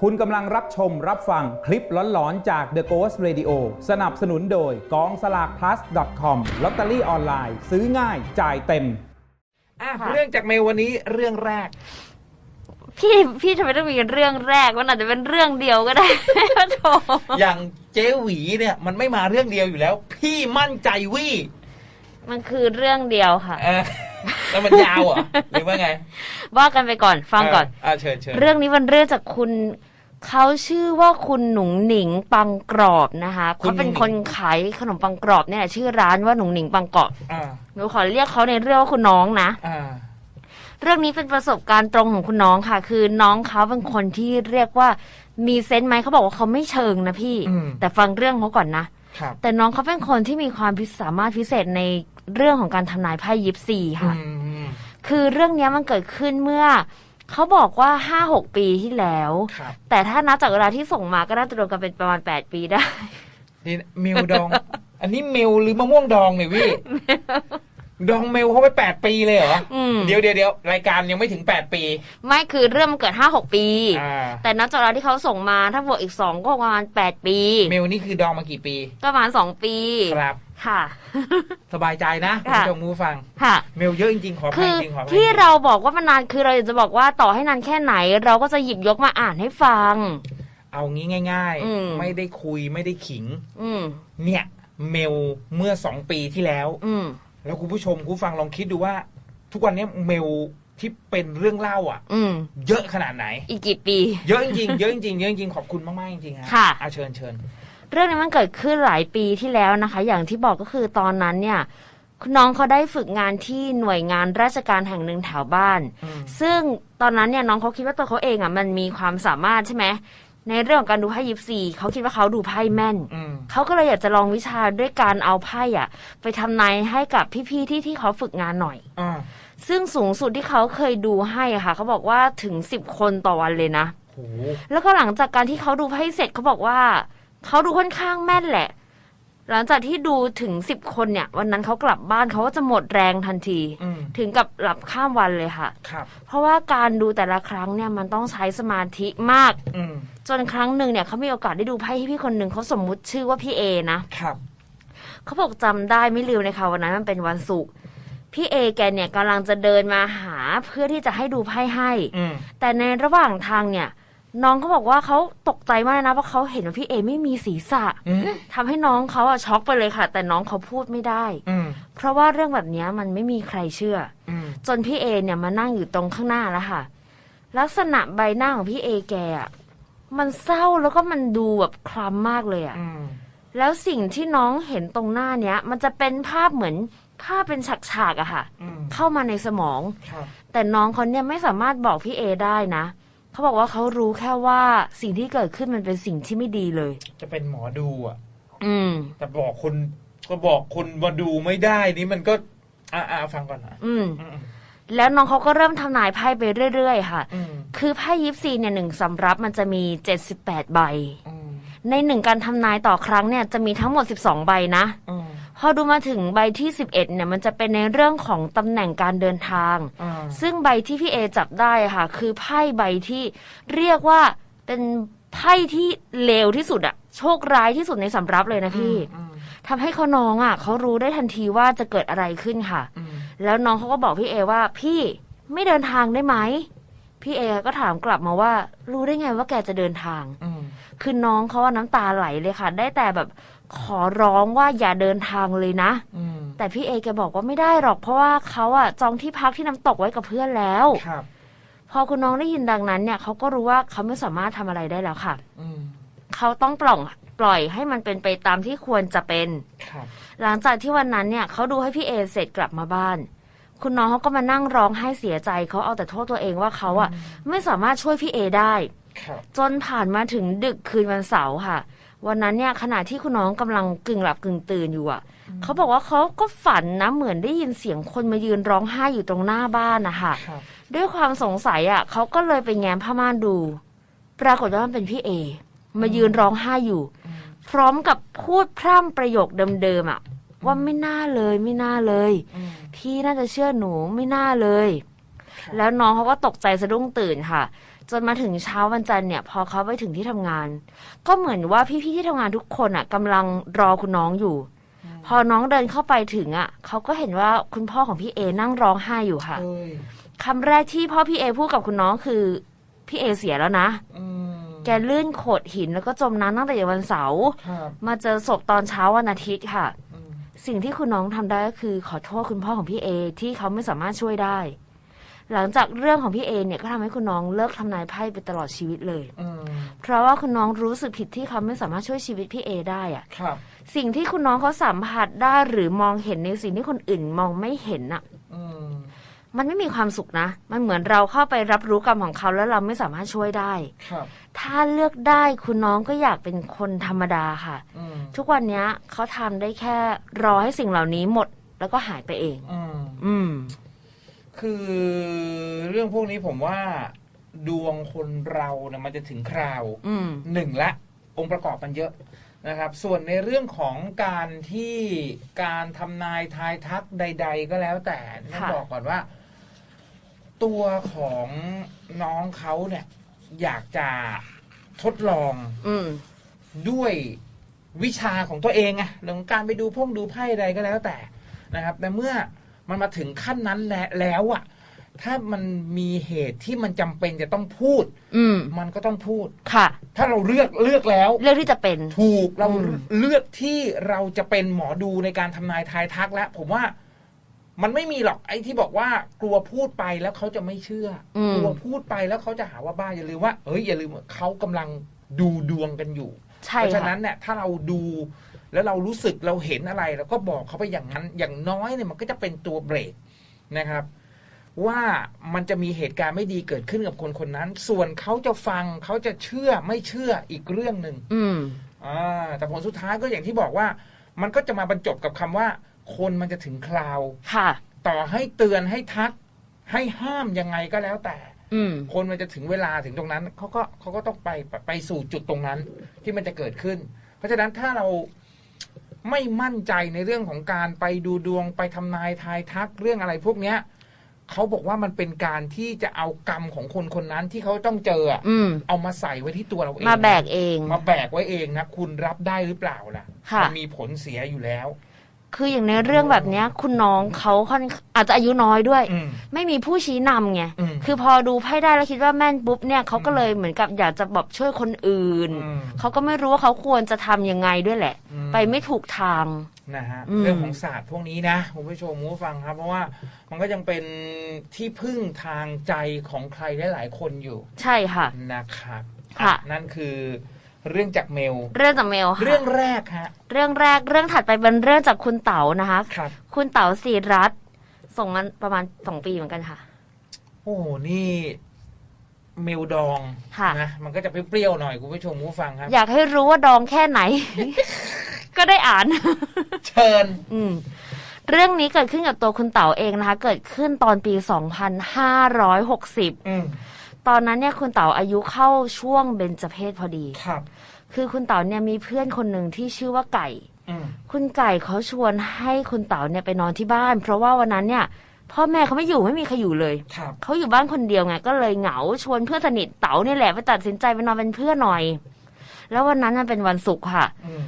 คุณกำลังรับชมรับฟังคลิปหลอนๆ จาก The Ghost Radio สนับสนุนโดยกองสลาก plus com ลอตเตอรี่ออนไลน์ ซื้อง่ายจ่ายเต็ม อะค่ะ เรื่องจากเมลวันนี้เรื่องแรก พี่พี่ทำไมต้องมีเรื่องแรกมันอาจจะเป็นเรื่องเดียวก็ได้ โถอย่างเจ๊หวีเนี่ยมันไม่มาเรื่องเดียวอยู่แล้ว พี่มั่นใจวี่มันคือเรื่องเดียวค่ะ เออ แล้วมันยาวเหรอหรือว่าไงว่ากันไปก่อนฟังก่อน อ่าเชิญเชิญเรื่องนี้มันเรื่องจากคุณ เขาชื่อว่าคุณหนุ่งหนิงปังกรอบนะคะเขาเป็นคนขายขนมปังกรอบเนี่ยแหละชื่อร้านว่าหนุ่งหนิงปังกรอบอ่าหนูขอเรียกเขาในเรื่องว่าคุณน้องนะ อ่าเรื่องนี้เป็นประสบการณ์ตรงของคุณน้องค่ะ คือน้องเขาเป็นคนที่เรียกว่ามีเซนส์ไหมเขาบอกว่าเขาไม่เชิงนะพี่ อืมแต่ฟังเรื่องเขาก่อนนะ ครับแต่น้องเขาเป็นคนที่มีความพิสามารถพิเศษใน เรื่องของการทำนายไพ่ยิปซีค่ะอืมคือเรื่องเนี้ยมันเกิดขึ้นเมื่อเขาบอกว่าห้าหกปีที่แล้วครับแต่ถ้านับจากเวลาที่ส่งมาก็น่าจะรวมกันเป็นประมาณแปดปีได้นี่เมลดอง อันนี้เมลหรือมะม่วงดองเนี่ยวี่ดองเมลเขาไปแปดปีเลยเหรออืมเดี๋ยวเดี๋ยวเดี๋ยวรายการยังไม่ถึงแปดปี ไม่คือเรื่องมันเกิดห้าหกปีอ่าแต่นับจากเวลาที่เขาส่งมาถ้าบวกอีกสองก็ประมาณแปดปี เมลนี่คือดองมากี่ปีก็ประมาณสองปี ครับ ค่ะ สบายใจนะคุณค่ะผู้ชมผู้ฟังค่ะ เมลเยอะจริงๆขออภัคืยอจริงๆขออภัยที่จงๆเราบอกว่ามันนานคือเราอยากจะบอกว่าต่อให้นานแค่ไหน เราก็จะหยิบยกมาอ่านให้ฟัง เอางี้ง่ายอืมๆไม่ได้คุยไม่ได้ขิง อืมเนี่ย เมลเมื่อสองปีที่แล้ว อืมแล้วคุณผู้ชมคุณผู้ฟังลองคิดดูว่า ทุกวันนี้เมลที่เป็นเรื่องเล่าอะ อืมเยอะขนาดไหน อีกกี่ปี เยอะจริงๆเยอะจริงๆเยอะจริงๆขอบคุณมากๆจริงๆฮะค่ะอาเชิญเชิญ เรื่องนี้มันเกิดขึ้นหลายปีที่แล้วนะคะ อย่างที่บอกก็คือตอนนั้นเนี่ยคุณน้องเขาได้ฝึกงานที่หน่วยงานราชการแห่งหนึ่งแถวบ้านอืมซึ่งตอนนั้นเนี่ยน้องเขาคิดว่าตัวเขาเองอะมันมีความสามารถใช่ไหมในเรื่องของการดูไพ่ยิปซีเขาคิดว่าเขาดูไพ่แม่นอืมเขาก็เลยอยากจะลองวิชาด้วยการเอาไพ่อะ ไปทำนายให้กับพี่ๆที่ที่เขาฝึกงานหน่อยอ่าซึ่งสูงสุดที่เขาเคยดูให้อะค่ะ เขาบอกว่าถึงสิบคนต่อวันเลยนะโหแล้วก็หลังจากการที่เขาดูไพ่เสร็จเขาบอกว่า เขาดูค่อนข้างแม่นแหละ หลังจากที่ดูถึงสิบคนเนี่ย วันนั้นเขากลับบ้านเขาก็จะหมดแรงทันที อืมถึงกับหลับข้ามวันเลยค่ะ ครับ เพราะว่าการดูแต่ละครั้งเนี่ยมันต้องใช้สมาธิมาก อืมจนครั้งหนึ่งเนี่ยเขามีโอกาสได้ดูไพ่ให้พี่คนหนึ่งเขาสมมุติชื่อว่าพี่เอนะ ครับ เขาบอกจำได้ไม่ลืมเลยค่ะวันนั้นมันเป็นวันศุกร์พี่เอแกเนี่ยกำลังจะเดินมาหาเพื่อที่จะให้ดูไพ่ให้ อืมแต่ในระหว่างทางเนี่ย น้องเขาบอกว่าเขาตกใจมากเลยนะเพราะเขาเห็นว่าพี่เอไม่มีศีรษะอืมทำให้น้องเขาอะช็อกไปเลยค่ะ แต่น้องเขาพูดไม่ได้ อืมเพราะว่าเรื่องแบบเนี้ยมันไม่มีใครเชื่อ อืมจนพี่เอเนี่ยมานั่งอยู่ตรงข้างหน้าแล้วค่ะ ลักษณะใบหน้าของพี่เอแกอะมันเศร้าแล้วก็มันดูแบบคล้ำมากเลยอะอืมแล้วสิ่งที่น้องเห็นตรงหน้าเนี้ย มันจะเป็นภาพเหมือนภาพเป็นฉากๆอะค่ะ อืมเข้ามาในสมอง ครับแต่น้องเขาเนี่ยไม่สามารถบอกพี่เอได้นะ เขาบอกว่าเขารู้แค่ว่าสิ่งที่เกิดขึ้นมันเป็นสิ่งที่ไม่ดีเลย จะเป็นหมอดูอะ อืม แต่บอกคนก็บอกคนมาดูไม่ได้นี่มันก็อ่าอ่าฟังก่อนนะอืม อืมแล้วน้องเขาก็เริ่มทำนายไพ่ไปเรื่อยๆ ค่ะ อืมคือไพ่ยิปซีเนี่ยหนึ่งสำรับมันจะมี 78 ใบ อืมในหนึ่งการทำนายต่อครั้งเนี่ยจะมีทั้งหมด 12 ใบนะ อืมพ อดูมาถึงใบที่ 11เนี่ยมันจะเป็นในเรื่องของตำแหน่งการเดินทางอ่าซึ่งใบที่พี่เอจับได้ค่ะ คือไพ่ใบที่เรียกว่าเป็นไพ่ที่เลวที่สุดอะโชคร้ายที่สุดในสำรับเลยนะพี่อืมทำให้เขาน้องอะเขารู้ได้ทันทีว่าจะเกิดอะไรขึ้นค่ะอืมแล้วน้องเขาก็บอกพี่เอว่า พี่ไม่เดินทางได้ไหมพี่เอก็ถามกลับมาว่า รู้ได้ไงว่าแกจะเดินทางอืมคือน้องเขาว่าน้ำตาไหลเลยค่ะ ได้แต่แบบ ขอร้องว่าอย่าเดินทางเลยนะอืมแต่พี่เอแกบอกว่าไม่ได้หรอก เพราะว่าเขาอะจองที่พักที่น้ำตกไว้กับเพื่อนแล้วครับพอคุณน้องได้ยินดังนั้นเนี่ยเขาก็รู้ว่าเขาไม่สามารถทำอะไรได้แล้วค่ะอืมเขาต้องปล่องปล่อยให้มันเป็นไปตามที่ควรจะเป็นครับหลังจากที่วันนั้นเนี่ยเขาดูให้พี่เอเสร็จกลับมาบ้าน คุณน้องเขาก็มานั่งร้องไห้เสียใจเขาเอาแต่โทษตัวเองว่าเขาอะไม่สามารถช่วยพี่เอได้ครับจนผ่านมาถึงดึกคืนวันเสาร์ค่ะ วันนั้นเนี่ยขณะที่คุณน้องกำลังกึ่งหลับกึ่งตื่นอยู่อะเขาบอกว่าเขาก็ฝันนะเหมือนได้ยินเสียงคนมายืนร้องไห้อยู่ตรงหน้าบ้านนะคะครับด้วยความสงสัยอะเขาก็เลยไปแง้มผ้าม่านดู ปรากฏว่ามันเป็นพี่เอ มายืนร้องไห้อยู่อืมพร้อมกับพูดพร่ำประโยคเดิมๆอะว่าไม่น่าเลยไม่น่าเลยอืมพี่น่าจะเชื่อหนูไม่น่าเลยครับแล้วน้องเขาก็ตกใจสะดุ้งตื่นค่ะ จนมาถึงเช้าวันจันทร์เนี่ย พอเขาไปถึงที่ทำงาน ก็เหมือนว่าพี่ๆที่ทำงานทุกคนอะกำลังรอคุณน้องอยู่ พอน้องเดินเข้าไปถึงอะเขาก็เห็นว่าคุณพ่อของพี่เอนั่งร้องไห้อยู่ค่ะเอ้ยคำแรกที่พ่อพี่เอพูดกับคุณน้องคือพี่เอเสียแล้วนะอืมแกลื่นโขดหินแล้วก็จมน้ำตั้งแต่วันเสาร์ครับมาเจอศพตอนเช้าวันอาทิตย์ค่ะอืมสิ่งที่คุณน้องทำได้ก็คือขอโทษคุณพ่อของพี่เอที่เขาไม่สามารถช่วยได้ หลังจากเรื่องของพี่เอเนี่ยก็ทำให้คุณน้องเลิกทำนายไพ่ไปตลอดชีวิตเลยอืมเพราะว่าคุณน้องรู้สึกผิดที่เขาไม่สามารถช่วยชีวิตพี่เอได้อะครับ สิ่งที่คุณน้องเขาสัมผัสได้หรือมองเห็นในสิ่งที่คนอื่นมองไม่เห็นอะอืมมันไม่มีความสุขนะ มันเหมือนเราเข้าไปรับรู้กรรมของเขาแล้วเราไม่สามารถช่วยได้ ครับ ถ้าเลือกได้คุณน้องก็อยากเป็นคนธรรมดาค่ะอืมทุกวันเนี้ยเขาทำได้แค่รอให้สิ่งเหล่านี้หมด แล้วก็หายไปเอง อืมอืม คือเรื่องพวกนี้ผมว่าดวงคนเราเนี่ยมันจะถึงคราวอืม หนึ่งละ องค์ประกอบมันเยอะนะครับ ส่วนในเรื่องของการที่การทำนายทายทักใด ๆ ก็แล้วแต่ต้องค่ะ บอกก่อนว่า ตัวของน้องเขาเนี่ย อยากจะทดลอง อืม ด้วยวิชาของตัวเองไงเรื่องของการไปดูพ่งดูไพ่ใดก็แล้วแต่นะครับ แต่เมื่อ มันมาถึงขั้นนั้นแล้วแล้วอะถ้ามันมีเหตุที่มันจำเป็นจะต้องพูด อืมมันก็ต้องพูดค่ะ ถ้าเราเลือกเลือกแล้วเรื่องที่จะเป็นถูกเราอืมเลือกที่เราจะเป็นหมอดูในการทำนายทายทักแล้วผมว่ามันไม่มีหรอกไอ้ที่บอกว่ากลัวพูดไปแล้วเขาจะไม่เชื่ออมกลัวพูดไปแล้วเขาจะหาว่าบ้าอย่าลืมว่าเอ้ยอย่าลืมว่าเขากำลังดูดวงกันอยู่ใช่เพราะฉะค่ะนั้นเนี่ยถ้าเราดู แล้วเรารู้สึกเราเห็นอะไรเราก็บอกเขาไปอย่างนั้น อย่างน้อยเนี่ยมันก็จะเป็นตัวเบรกนะครับ ว่ามันจะมีเหตุการณ์ไม่ดีเกิดขึ้นกับคนคนนั้น ส่วนเขาจะฟังเขาจะเชื่อไม่เชื่ออีกเรื่องหนึ่งอืมอ่าแต่ผลสุดท้ายก็อย่างที่บอกว่า มันก็จะมาบรรจบกับคำว่า คนมันจะถึงคราว ค่ะ ต่อให้เตือนให้ทัก ให้ห้ามยังไงก็แล้วแต่ อืม คนมันจะถึงเวลาถึงตรงนั้นเขาก็เขาก็ต้องไปไปสู่จุดตรงนั้นที่มันจะเกิดขึ้น เพราะฉะนั้นถ้าเรา ไม่มั่นใจในเรื่องของการไปดูดวงไปทำนายทายทักเรื่องอะไรพวกเนี้ยเขาบอกว่ามันเป็นการที่จะเอากรรมของคนคนนั้นที่เขาต้องเจออะอืม เอามาใส่ไว้ที่ตัวเราเองมาแบกเอง มาแบกไว้เองนะคุณรับได้หรือเปล่าล่ะค่ะ มัมีผลเสียอยู่แล้ว คืออย่างในเรื่องแบบเนี้ย คุณน้องเขาค่อนอาจจะอายุน้อยด้วย อืม ไม่มีผู้ชี้นำไง อืม คือพอดูไพ่ได้แล้วคิดว่าแม่นปุ๊บเนี่ยเขาก็เลยเหมือนกับอยากจะแบบช่วยคนอื่น อืม เขาก็ไม่รู้ว่าเขาควรจะทำยังไงด้วยแหละ อืม ไปไม่ถูกทาง นะฮะอืม เรื่องของศาสตร์พวกนี้นะคุณผู้ชมคุณผู้ฟังครับ เพราะว่ามันก็ยังเป็นที่พึ่งทางใจของใครหลายๆคนอยู่ใช่ค่ะ นะครับค่ะอ่นั่นคือ เรื่องจากเมล เรื่องจากเมลค่ะเรื่องแรกฮะเรื่องแรกเรื่องถัดไปเป็นเรื่องจากคุณเต๋านะคะครับ คุณเต๋าสีรัตน์ส่งมาประมาณสองปีเหมือนกันค่ะ โอ้โหนี่เมลดองค่ะ นะมันก็จะเปรี้ยวๆหน่อยคุณผู้ชมคุณผู้ฟังครับ อยากให้รู้ว่าดองแค่ไหน ก็ได้อ่าน เชิญ อืม เรื่องนี้เกิดขึ้นกับตัวคุณเต๋าเองนะคะ เกิดขึ้นตอนปี 2560 อืม ตอนนั้นเนี่ยคุณเต๋าอายุเข้าช่วงเบญจเพศพอดี ครับ คือคุณเต๋าเนี่ยมีเพื่อนคนหนึ่งที่ชื่อว่าไก่ อืมคุณไก่เขาชวนให้คุณเต๋าเนี่ยไปนอนที่บ้าน เพราะว่าวันนั้นเนี่ย พ่อแม่เขาไม่อยู่ไม่มีใครอยู่เลย ครับ เขาอยู่บ้านคนเดียวไงก็เลยเหงาชวนเพื่อนสนิทเต๋าเนี่ยแหละไปตัดสินใจไปนอนเป็นเพื่อนหน่อย แล้ววันนั้นมันเป็นวันศุกร์ค่ะ อืม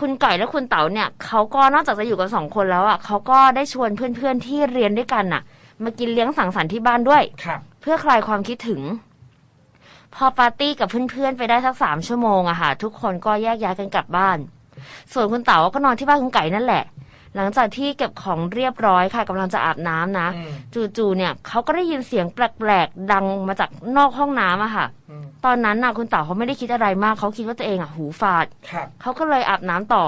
คุณไก่และคุณเต๋าเนี่ยเขาก็นอกจากจะอยู่กันสองคนแล้วอะเขาก็ได้ชวนเพื่อนๆที่เรียนด้วยกันน่ะ มากินเลี้ยงสังสรรค์ที่บ้านด้วย ครับ เพื่อคลายความคิดถึง พอปาร์ตี้กับเพื่อนๆไปได้สักสามชั่วโมงอะค่ะ ทุกคนก็แยกย้ายกันกลับบ้าน ส่วนคุณเต๋าก็นอนที่บ้านคุณไก่นั่นแหละ หลังจากที่เก็บของเรียบร้อยค่ะกำลังจะอาบน้ำนะ อืมจู่ๆเนี่ยเขาก็ได้ยินเสียงแปลกๆดังมาจากนอกห้องน้ำอะค่ะ อืมตอนนั้นน่ะคุณเต๋าเขาไม่ได้คิดอะไรมากเขาคิดว่าตัวเองอะหูฝาด ครับ เขาก็เลยอาบน้ำต่อ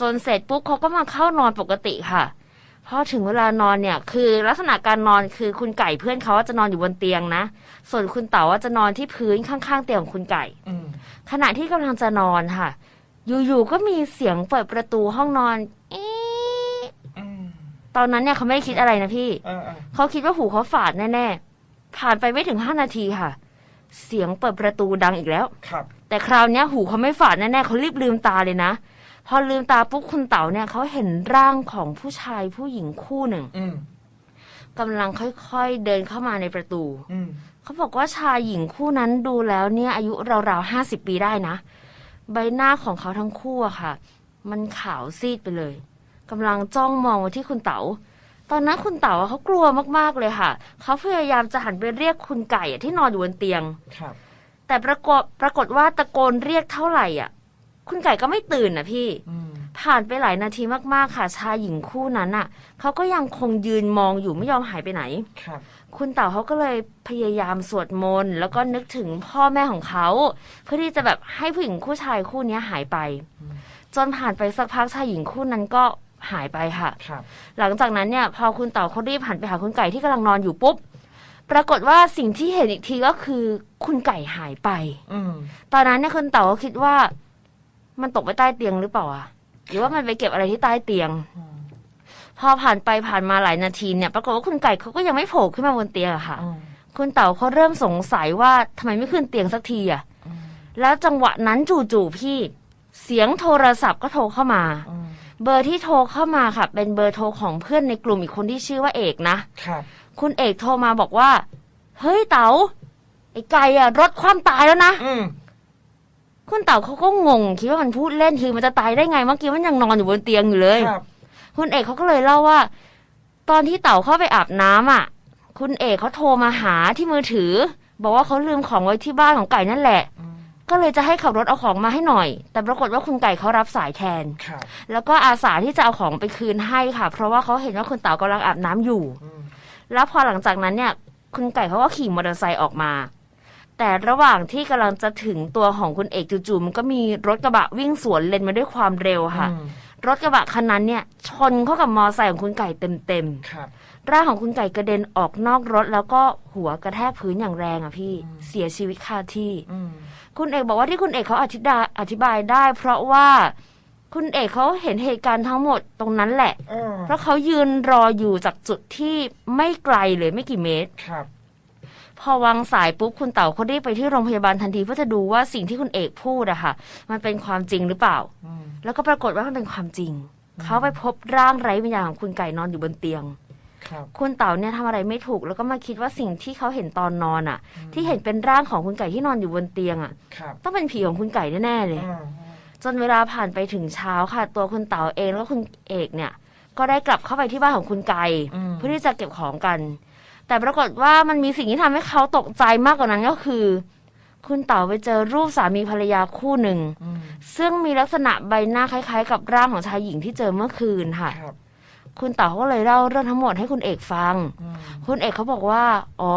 จนเสร็จปุ๊บเขาก็มาเข้านอนปกติค่ะ พอถึงเวลานอนเนี่ย คือลักษณะการนอนคือคุณไก่เพื่อนเขาจะนอนอยู่บนเตียงนะ ส่วนคุณเต๋าว่าจะนอนที่พื้นข้างๆเตียงของคุณไก่อืมขณะที่กำลังจะนอนค่ะ อยู่ๆก็มีเสียงเปิดประตูห้องนอนอี๊ดอืมตอนนั้นเนี่ยเขาไม่ได้คิดอะไรนะพี่เออเออเขาคิดว่าหูเขาฝาดแน่ๆผ่านไปไม่ถึงห้านาทีค่ะ เสียงเปิดประตูดังอีกแล้วครับ แต่คราวเนี้ยหูเขาไม่ฝาดแน่ๆเขารีบลืมตาเลยนะ พอลืมตาปุ๊บคุณเต๋าเนี่ยเขาเห็นร่างของผู้ชายผู้หญิงคู่หนึ่งอืมกำลังค่อยๆเดินเข้ามาในประตู อืมเขาบอกว่าชายหญิงคู่นั้นดูแล้วเนี่ยอายุราวๆห้าสิบปีได้นะ ใบหน้าของเขาทั้งคู่อะค่ะ มันขาวซีดไปเลยกำลังจ้องมองมาที่คุณเต๋า ตอนนั้นคุณเต๋าอะเขากลัวมากๆเลยค่ะ เขาพยายามจะหันไปเรียกคุณไก่อะที่นอนอยู่บนเตียง ครับ แต่ปรากฏปรากฏว่าตะโกนเรียกเท่าไหร่อะ คุณไก่ก็ไม่ตื่นนะพี่อืมผ่านไปหลายนาทีมากๆค่ะ ชายหญิงคู่นั้นอะเขาก็ยังคงยืนมองอยู่ไม่ยอมหายไปไหนครับคุณเต่าเขาก็เลยพยายามสวดมนต์แล้วก็นึกถึงพ่อแม่ของเขา เพื่อที่จะแบบให้ผู้หญิงคู่ชายคู่เนี้ยหายไป จนผ่านไปสักพักชายหญิงคู่นั้นก็หายไปค่ะครับหลังจากนั้นเนี่ย พอคุณเต่าเขารีบหันไปหาคุณไก่ที่กำลังนอนอยู่ปุ๊บ ปรากฏว่าสิ่งที่เห็นอีกทีก็คือ คุณไก่หายไปอืมตอนนั้นเนี่ยคุณเต๋าก็คิดว่า มันตกไปใต้เตียงหรือเปล่าอะหรือว่ามันไปเก็บอะไรที่ใต้เตียงอืมพอผ่านไปผ่านมาหลายนาทีเนี่ยปรากฏว่าคุณไก่เขาก็ยังไม่โผล่ขึ้นมาบนเตียงอะค่ะอืมคุณเต๋าเขาเริ่มสงสัยว่าทำไมไม่ขึ้นเตียงสักทีอะอืมแล้วจังหวะนั้นจู่ๆพี่ เสียงโทรศัพท์ก็โทรเข้ามาอืมเบอร์ที่โทรเข้ามาค่ะ เป็นเบอร์โทรของเพื่อนในกลุ่มอีกคนที่ชื่อว่าเอกนะครับ คุณเอกโทรมาบอกว่า เฮ้ยเต๋าไอ้ไก่อะรถความตายแล้วนะอืม คุณเต่าเขาก็งงคิดว่ามันพูดเล่นคือมันจะตายได้ไงเมื่อกี้มันยังนอนอยู่บนเตียงอยู่เลยครับ คุณเอกเขาก็เลยเล่าว่า ตอนที่เต่าเข้าไปอาบน้ำอะ คุณเอกเขาโทรมาหาที่มือถือ บอกว่าเขาลืมของไว้ที่บ้านของไก่นั่นแหละ อืมก็เลยจะให้ขับรถเอาของมาให้หน่อย แต่ปรากฏว่าคุณไก่เขารับสายแทน ครับแล้วก็อาสาที่จะเอาของไปคืนให้ค่ะ เพราะว่าเขาเห็นว่าคุณเต่ากำลังอาบน้ำอยู่ อืมแล้วพอหลังจากนั้นเนี่ย คุณไก่เขาก็ขี่มอเตอร์ไซค์ออกมา แต่ระหว่างที่กำลังจะถึงตัวของคุณเอกจู่ๆมันก็มีรถกระบะวิ่งสวนเลนมาด้วยความเร็วค่ะอืมรถกระบะคันนั้นเนี่ย ชนเข้ากับมอเตอร์ไซค์ของคุณไก่เต็มครับๆร่างของคุณไก่กระเด็นออกนอกรถ แล้วก็หัวกระแทกพื้นอย่างแรงอะพี่อืมเสียชีวิตคาที่อืมคุณเอกบอกว่าที่คุณเอกเขาอธิบายอธิบายได้ เพราะว่าคุณเอกเขาเห็นเหตุการณ์ทั้งหมดตรงนั้นแหละเออเพราะเขายืนรออยู่จากจุดที่ไม่ไกลเลยไม่กี่เมตรครับ พอวางสายปุ๊บคุณเต๋าเขารีบไปที่โรงพยาบาลทันทีเพื่อจะดูว่าสิ่งที่คุณเอกพูดอะค่ะ มันเป็นความจริงหรือเปล่าอืมแล้วก็ปรากฏว่ามันเป็นความจริง เขาไปพบร่างไร้วิญญาณของคุณไก่นอนอยู่บนเตียงครับคุณเต๋าเนี่ยทำอะไรไม่ถูก แล้วก็มาคิดว่าสิ่งที่เขาเห็นตอนนอนอะที่เห็นเป็นร่างของคุณไก่ที่นอนอยู่บนเตียงอะครับต้องเป็นผีของคุณไก่แน่ๆเลยอืมจนเวลาผ่านไปถึงเช้าค่ะ ตัวคุณเต๋าเองแล้วก็คุณเอกเนี่ย ก็ได้กลับเข้าไปที่บ้านของคุณไก่อืมเพื่อที่จะเก็บของกัน แต่ปรากฏว่ามันมีสิ่งที่ทำให้เขาตกใจมากกว่านั้นก็คือ คุณเต๋าไปเจอรูปสามีภรรยาคู่หนึ่งอืมซึ่งมีลักษณะใบหน้าคล้าย ๆ กับร่างของชายหญิงที่เจอเมื่อคืนค่ะครับคุณเต๋าก็เลยเล่าเรื่องทั้งหมดให้คุณเอกฟังอืมคุณเอกเขาบอกว่า อ๋อ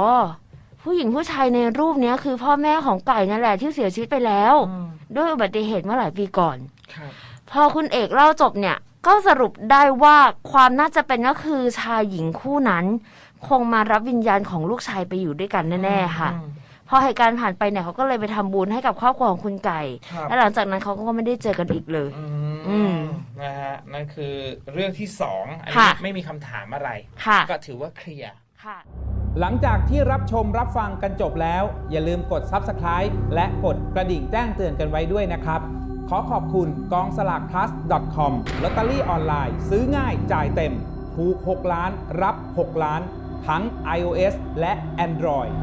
ผู้หญิงผู้ชายในรูปเนี้ยคือพ่อแม่ของไก่นั่นแหละที่เสียชีวิตไปแล้วอืมด้วยอุบัติเหตุเมื่อหลายปีก่อนครับพอคุณเอกเล่าจบเนี่ย ก็สรุปได้ว่าความน่าจะเป็นก็คือชายหญิงคู่นั้น คงมารับวิญญาณของลูกชายไปอยู่ด้วยกันแน่ๆค่ะอืมพอเหตุการณ์ผ่านไปเนี่ยเขาก็เลยไปทำบุญให้กับครอบครัวของคุณไก่ ครับ และหลังจากนั้นเขาก็ไม่ได้เจอกันอีกเลย อือืมมนะฮะนั่นคือเรื่องที่สองอันค่ะนี้ไม่มีคำถามอะไร ค่ะก็ถือว่าเคลียร์ ค่ะ หลังจากที่รับชมรับฟังกันจบแล้ว อย่าลืมกด Subscribe และกดกระดิ่งแจ้งเตือนกันไว้ด้วยนะครับ ขอขอบคุณกองสลาก plus com ลอตเตอรี่ออนไลน์ ซื้อง่ายจ่ายเต็ม ถูก 6 ล้านรับ 6 ล้าน ทั้ง iOS และ Android